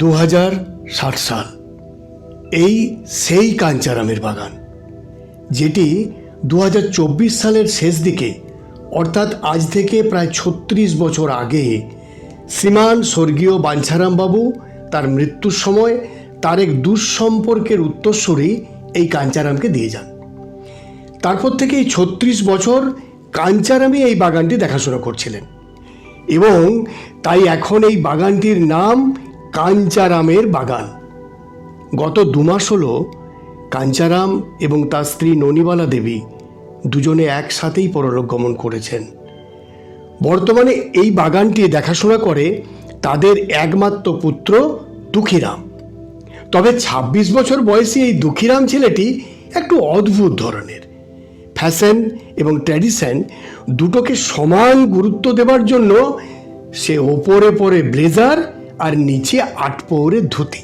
দু হাজার ষাট সাল। এই সেই কাঞ্চারামের বাগান, যেটি দু সালের শেষ দিকে, অর্থাৎ আজ থেকে প্রায় ছত্রিশ বছর আগে, শ্রীমান স্বর্গীয় বাঞ্ছারামবাবু তার মৃত্যুর সময় তার এক দুঃসম্পর্কের উত্তরস্বরী এই কাঞ্চারামকে দিয়ে যান। তারপর থেকে এই ছত্রিশ বছর কাঞ্চারামই এই বাগানটি দেখাশোনা করছিলেন এবং তাই এখন এই বাগানটির নাম কাঞ্চারামের বাগান। গত দু মাস হলো কাঞ্চারাম এবং তার স্ত্রী ননিবালা দেবী দুজনে একসাথেই পরলোক গমন করেছেন। বর্তমানে এই বাগানটি দেখাশোনা করে তাদের একমাত্র পুত্র দুঃখীরাম। তবে ২৬ বছর বয়সী এই দুঃখীরাম ছেলেটি একটু অদ্ভুত ধরনের। ফ্যাশন এবং ট্র্যাডিশন দুটোকে সমান গুরুত্ব দেবার জন্য সে ওপরে পরে ব্লেজার আর নিচে আটপৌরে ধুতি।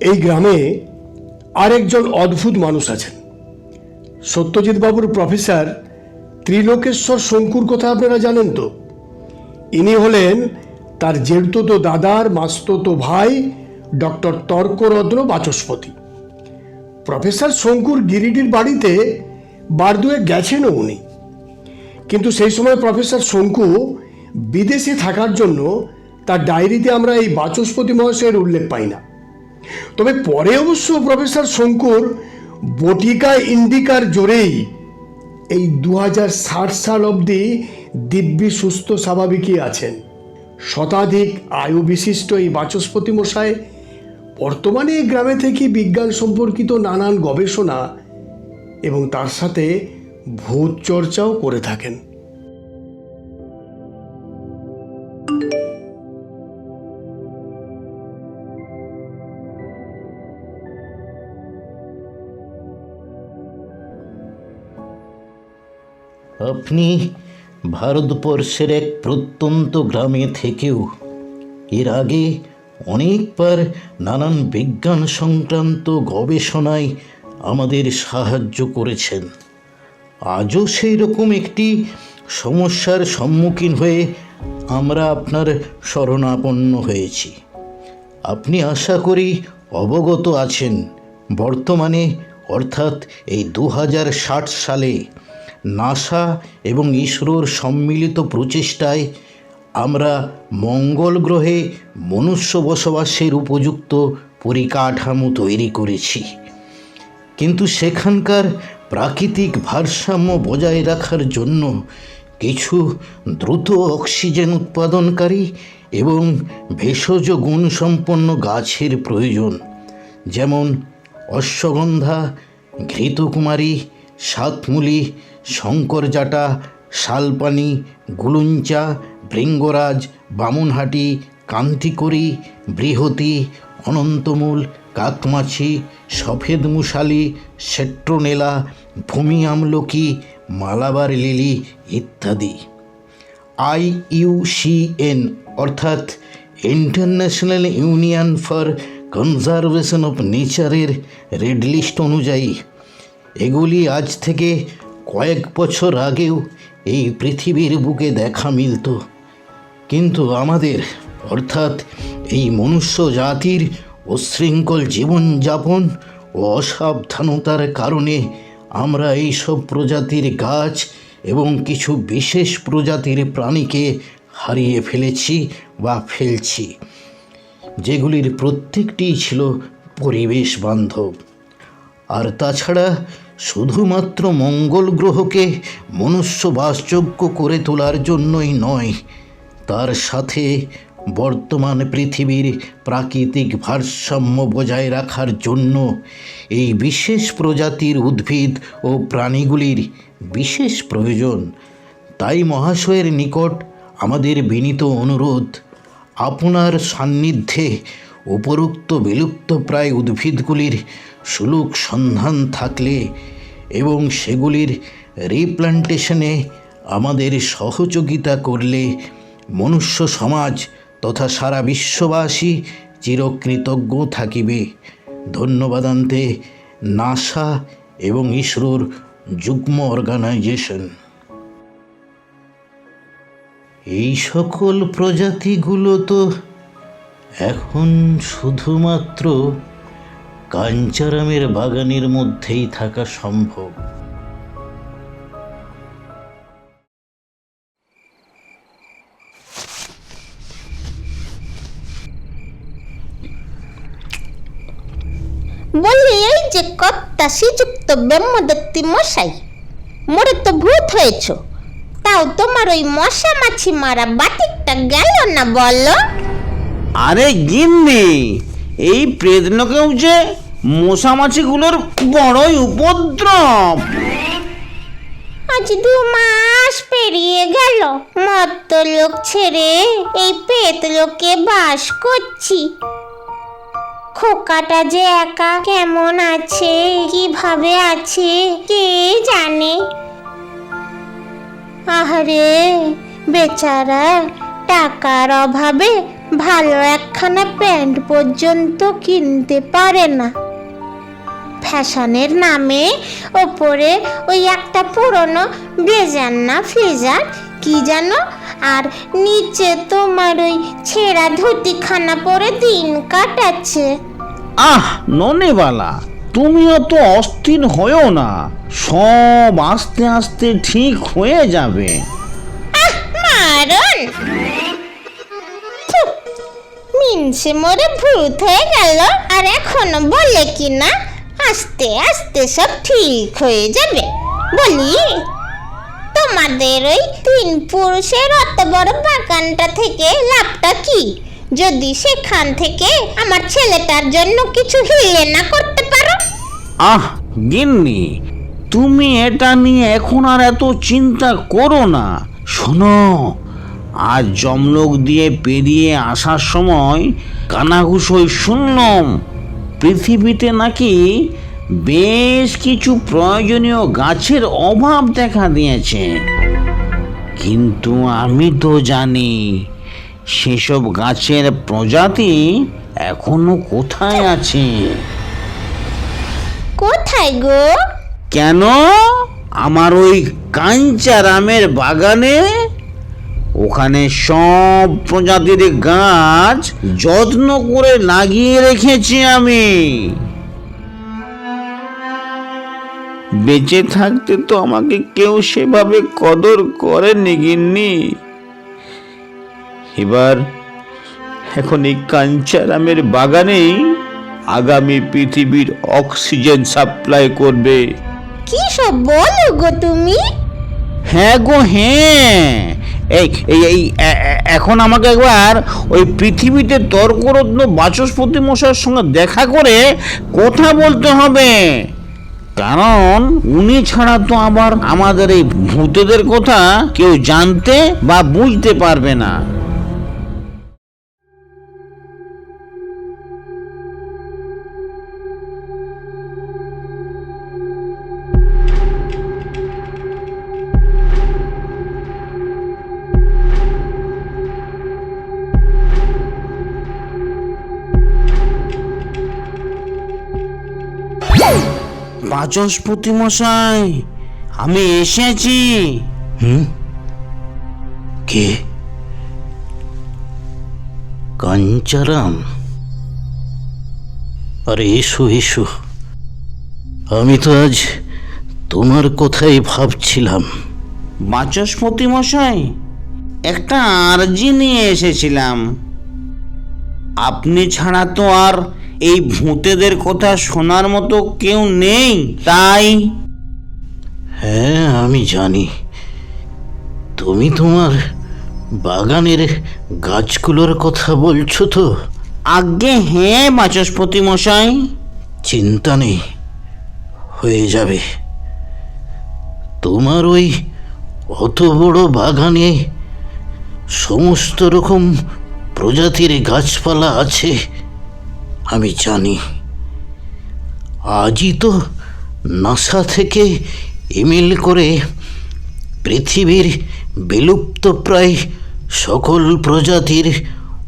এই গ্রামে আরেকজন অদ্ভুত মানুষ আছেন। সত্যজিৎ বাবুর প্রফেসর ত্রিলোকেশ্বর শঙ্কুর কথা আপনারা জানেন তো? ইনি হলেন তার জেঠতো দাদার মাস্ততো ভাই ডক্টর তর্করত্ন বাচস্পতি। প্রফেসর শঙ্কুর গিরিডির বাড়িতে বার দুয়েক গেছেনও উনি। কিন্তু সেই সময় প্রফেসর শঙ্কু বিদেশে থাকার জন্য তার ডায়েরিতে আমরা এই বাচস্পতি মহাশয়ের উল্লেখ পাই না। তবে পরে অবশ্য প্রফেসর শঙ্কুর বটিকা ইন্ডিকার জোরেই এই দু হাজার ষাট সাল অবধি দিব্যি, সুস্থ, স্বাভাবিকই আছেন। শতাধিক আয়ু বিশিষ্ট এই বাচস্পতি মশাই বর্তমানে এই গ্রামে থেকে বিজ্ঞান সম্পর্কিত নানান গবেষণা এবং তার সাথে ভূত চর্চাও করে থাকেন। আপনি ভারতবর্ষের এক প্রত্যন্ত গ্রামে থেকেও এর আগে অনেকবার নানান বিজ্ঞান সংক্রান্ত গবেষণায় আমাদের সাহায্য করেছেন। আজও সেই রকম একটি সমস্যার সম্মুখীন হয়ে আমরা আপনার শরণাপন্ন হয়েছি। আপনি আশা করি অবগত আছেন। বর্তমানে অর্থাৎ এই দু হাজার ষাট সালে নাসা এবং ইসরোর সম্মিলিত প্রচেষ্টায় আমরা মঙ্গল গ্রহে মনুষ্য বসবাসের উপযুক্ত পরিকাঠামো তৈরি করেছি। কিন্তু সেখানকার প্রাকৃতিক ভারসাম্য বজায় রাখার জন্য কিছু দ্রুত অক্সিজেন উৎপাদনকারী এবং ভেষজ গুণসম্পন্ন গাছের প্রয়োজন, যেমন অশ্বগন্ধা, ঘৃতকুমারী, সাতমূলি শঙ্করজাটা শালপানি, গুলুঞ্চা, ভৃঙ্গরাজ, বামুনহাটি, কান্তিকরি, বৃহতি, অনন্তমূল, কাকমাছি সফেদ মুশালি সেট্রোনেলা ভূমি আমলকি মালাবার লিলি ইত্যাদি আই আইইউসিএন অর্থাৎ international union for conservation of নেচারের রেড লিস্ট অনুযায়ী। এগুলি আজ থেকে কয়েক বছর আগেও এই পৃথিবীর বুকে দেখা মিলত। কিন্তু আমাদের, অর্থাৎ এই মনুষ্য জাতির উচ্ছৃঙ্খল জীবনযাপন ও অসাবধানতার কারণে আমরা এইসব প্রজাতির গাছ এবং কিছু বিশেষ প্রজাতির প্রাণীকে হারিয়ে ফেলেছি বা ফেলছি, যেগুলির প্রত্যেকটিই ছিল পরিবেশ বান্ধব। আর তাছাড়া শুধুমাত্র মঙ্গল গ্রহকে মনুষ্য বাসযোগ্য করে তোলার জন্যই নয়, তার সাথে বর্তমান পৃথিবীর প্রাকৃতিক ভারসাম্য বজায় রাখার জন্য এই বিশেষ প্রজাতির উদ্ভিদ ও প্রাণীগুলির বিশেষ প্রয়োজন। তাই মহাশয়ের নিকট আমাদের বিনীত অনুরোধ, আপনার সান্নিধ্যে উপরোক্ত বিলুপ্ত প্রায় উদ্ভিদগুলির সুলুক সন্ধান থাকলে এবং সেগুলির রিপ্লান্টেশনে আমাদের সহযোগিতা করলে মনুষ্য সমাজ তথা সারা বিশ্ববাসী চিরকৃতজ্ঞ থাকিবে। ধন্যবাদান্তে, নাসা এবং ইসরোর যুগ্ম অর্গানাইজেশন এই সকল প্রজাতিগুলো তো এখন শুধুমাত্র কাঞ্চারামের বাগানের মধ্যেই থাকা সম্ভব। বলি এই যে কর্তা শ্রীযুক্ত ব্রহ্মদত্তি মশাই মোরে তো ভূত হয়েছ। তাও তোমার ওই মশা মাছি মারা বাতিকটা গেল না বলো? আরে গিন্নি এই প্রেতলোকেও যে মশামাছিগুলোর বড়ই উপদ্রব। আজ দু মাস পেরিয়ে গেল। মত্ত লোক ছেড়ে এই পেত লোকে বাস করছি। খোকাটা যে একা কেমন আছে, কীভাবে আছে, কে জানে? আহারে বেচারা টাকার অভাবে ভালো একখানা প্যান্ট পর্যন্ত কিনতে পারে না। ফ্যাশনের নামে। ওপরে ওই একটা পুরনো ব্লেজার বেজান্না ফ্রিজার? কি জানো? আর নিচে তোমার ওই ছেঁড়া ধুতিখানা পরে দিন কাটাচ্ছে। আহ ননেবালা তুমিও তো অস্থির হয়েও না। সব আস্তে আস্তে ঠিক হয়ে যাবে। মারণ! মিনসে মোরে ভূত হয়ে গেল আর এখনও বলে কি না আস্তে আস্তে সব ঠিক হয়ে যাবে। বলি, তোমাদের ওই তিন পুরুষের অত বড় বাগানটা থেকে লাভটা কি? যদি সেখান থেকে আমার ছেলেটার জন্য কিছু হিলে না করতে পারো? আহ, গিন্নি, তুমি এটা নিয়ে এখন আর এত চিন্তা করো না। শোনো, আজ জমলোক দিয়ে পেরিয়ে আসার সময় কানাঘুষোয় শুনলাম পৃথিবীতে নাকি বেশ কিছু প্রয়োজনীয় গাছের অভাব দেখা দিয়েছে। কিন্তু আমি তো জানি সেসব গাছের প্রজাতি এখনও কোথায় আছে? কোথায় গো? কেন? আমার ওই কাঞ্চারামের বাগানে ওখানে সব প্রজাতির গাছ যত্ন করে লাগিয়ে রেখেছি আমি। বেঁচে থাকতে তো আমাকে কেউ সেভাবে কদর করেনি গিন্নি। এবার এখন এই কাঞ্চারামের বাগানেই আগামী পৃথিবীর অক্সিজেন সাপ্লাই করবে। কি সব বলো গো তুমি? হ্যাঁ গো হ্যাঁ। এই এই এখন আমাকে একবার ওই পৃথিবীতে তর্করত্ন বাচস্পতি মশাইয়ের সঙ্গে দেখা করে কথা বলতে হবে। কারণ উনি ছাড়া তো আবার আমাদের এই ভূতেদের কথা কেউ জানতে বা বুঝতে পারবে না। বাচস্পতি মশাই আমি এসেছি। হুম? কে? কাঞ্চারাম? আরে এসো এসো। আমি তো আজ তোমার কথাই ভাবছিলাম। বাচস্পতি মশাই একটা আর্জি নিয়ে এসেছিলাম। আপনি ছাড়া তো আর এই ভূতেদের কথা শোনার মতো কেউ নেই তাই? হ্যাঁ আমি জানি। তুমি তোমার বাগানের গাছগুলোর কথা বলছো তো? আজ্ঞে হ্যাঁ বাচস্পতি মশাই। চিন্তা নেই হয়ে যাবে। তোমার ওই অত বড় বাগানে সমস্ত রকম প্রজাতির গাছপালা আছে। আমি জানি। আজই তো নাসা থেকে ইমেল করে পৃথিবীর বিলুপ্তপ্রায় সকল প্রজাতির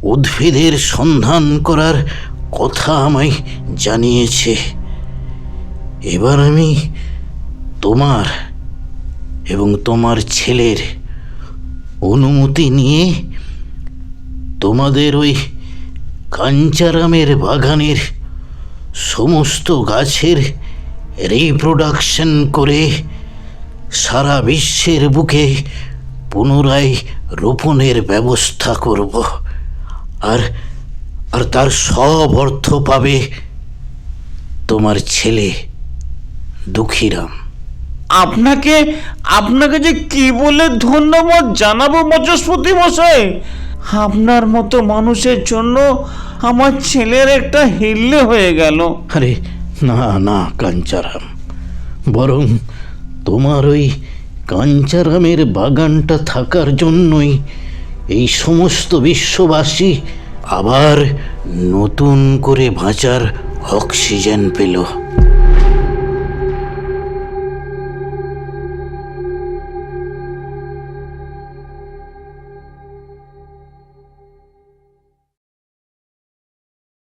উদ্ভিদের সন্ধান করার কথা আমায় জানিয়েছে। এবার আমি তোমার এবং তোমার ছেলের অনুমতি নিয়ে তোমাদের ওই কাঞ্চারামের বাগানের সমস্ত গাছের রিপ্রোডাকশন করে সারা বিশ্বের বুকে পুনরায় রোপণের ব্যবস্থা করব। আর আর তার সব অর্থ পাবে তোমার ছেলে দুঃখীরাম। আপনাকে আপনাকে যে কি বলে ধন্যবাদ জানাব বাচস্পতি মশাই? আপনার মতো মানুষের জন্য আমার ছেলের একটা হিল্লে হয়ে গেল। আরে, না না, কাঞ্চারাম। বরং তোমার ওই কাঞ্চারামের বাগানটা থাকার জন্যই এই সমস্ত বিশ্ববাসী আবার নতুন করে বাঁচার অক্সিজেন পেল।